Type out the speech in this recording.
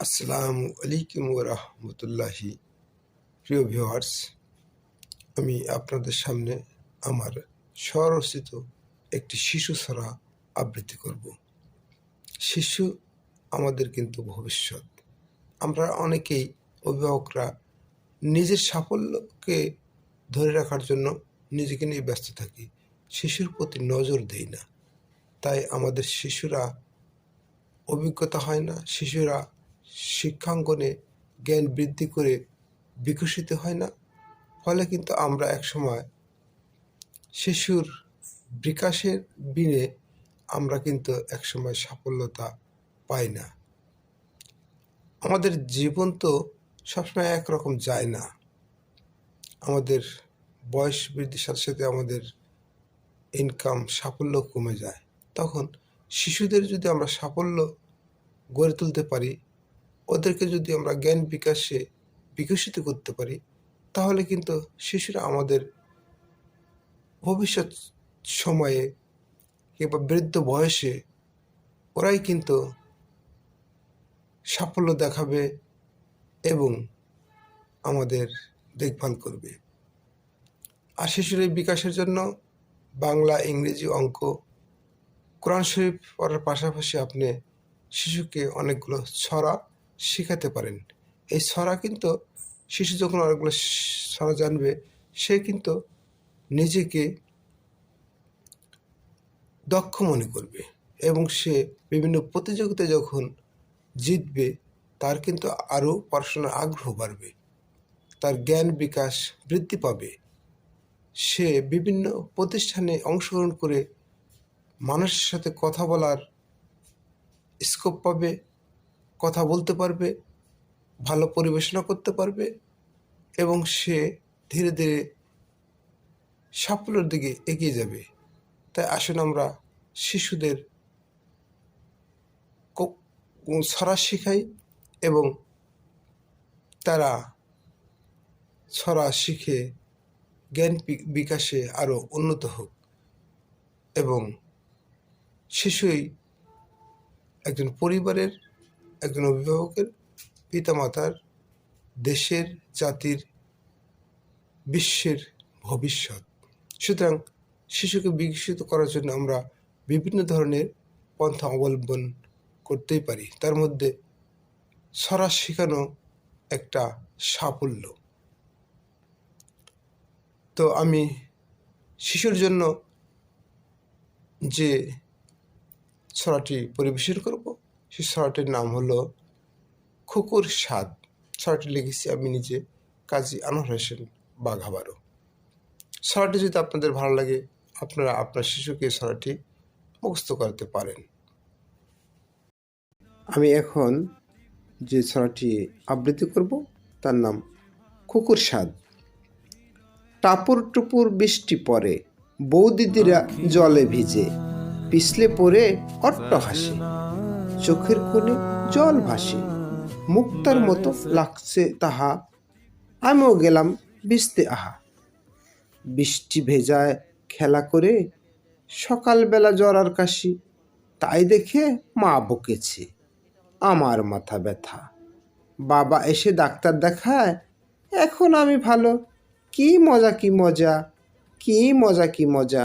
আসসালামু আলাইকুম রহমতুল্লাহি। প্রিয় ভিউয়ার্স, আমি আপনাদের সামনে আমার স্বরচিত একটি শিশু ছড়া আবৃত্তি করব। শিশু আমাদের কিন্তু ভবিষ্যৎ। আমরা অনেকেই অভিভাবকরা নিজের সাফল্যকে ধরে রাখার জন্য নিজেকে নিয়ে ব্যস্ত থাকি। শিশুর প্রতি নজর দেই না। তাই আমাদের শিশুরা অভিজ্ঞতা হয় না, শিশুরা শিক্ষাঙ্গনে জ্ঞান বৃদ্ধি করে বিকশিত হয় না। ফলে কিন্তু আমরা একসময় শিশুর বিকাশের বিনে আমরা কিন্তু একসময় সাফল্যতা পাই না। আমাদের জীবন তো সবসময় একরকম যায় না। আমাদের বয়স বৃদ্ধির সাথে সাথে আমাদের ইনকাম সাফল্য কমে যায়। তখন শিশুদের যদি আমরা সাফল্য গড়ে তুলতে পারি ওদেরকে যদি আমরা জ্ঞান বিকাশে বিকশিত করতে পারি, তাহলে কিন্তু শিশুরা আমাদের ভবিষ্যৎ সময়ে কিংবা বৃদ্ধ বয়সে ওরাই কিন্তু সাফল্য দেখাবে এবং আমাদের দেখভাল করবে। আর শিশুর এই বিকাশের জন্য বাংলা, ইংরেজি অঙ্ক, কোরআন শরীফ পড়ার পাশাপাশি আপনি শিশুকে অনেকগুলো ছড়া শেখাতে পারেন। এই ছড়া কিন্তু শিশু যখন অনেকগুলো ছড়া জানবে, সে কিন্তু নিজেকে দক্ষ মনে করবে এবং সে বিভিন্ন প্রতিযোগিতায় যখন জিতবে, তার কিন্তু আরও পড়াশোনার আগ্রহ বাড়বে। তার জ্ঞান বিকাশ বৃদ্ধি পাবে। সে বিভিন্ন প্রতিষ্ঠানে অংশগ্রহণ করে মানুষের সাথে কথা বলার স্কোপ পাবে। কথা বলতে পারবে, ভালো পরিবেশনা করতে পারবে এবং সে ধীরে ধীরে সাফল্যের দিকে এগিয়ে যাবে। তাই আসুন আমরা শিশুদের ছড়া শেখাই এবং তারা ছড়া শিখে জ্ঞান বিকাশে আরও উন্নত হোক এবং শিশুই একজন পরিবারের একজন অভিভাবকের পিতামাতার দেশের জাতির বিশ্বের ভবিষ্যৎ। সুতরাং শিশুকে বিকশিত করার জন্য আমরা বিভিন্ন ধরনের পন্থা অবলম্বন করতেই পারি। তার মধ্যে সরা শেখানো একটা সাফল্য। তো আমি শিশুর জন্য যে ছড়াটি পরিবেশন করব সেই ছড়াটির নাম হলো খুকুর স্বাদ ছড়াটি লিখেছি আমি নিজে, কাজী আনোয়ার হোসেন বাঘাবারো। ছড়াটি যদি আপনাদের ভালো লাগে, আপনারা আপনার শিশুকে ছড়াটি মুখস্থ করতে পারেন। আমি এখন যে ছড়াটি আবৃত্তি করব, তার নাম কুকুর স্বাদ টাপুর টুপুর বৃষ্টি পড়ে, বৌদিদিরা জলে ভিজে, পিছলে পড়ে অট্ট হাসে চোখের কোণে জল ভাসে। মুক্তার মতো লাগছে তাহা। আমিও গেলাম ভিজতে আহা। বৃষ্টি ভেজায় খেলা করে সকালবেলা জ্বর আর কাশি, তাই দেখে মা বকেছে। আমার মাথা ব্যথা। বাবা এসে ডাক্তার দেখায়, এখন আমি ভালো। কি মজা কি মজা? কি মজা কি মজা?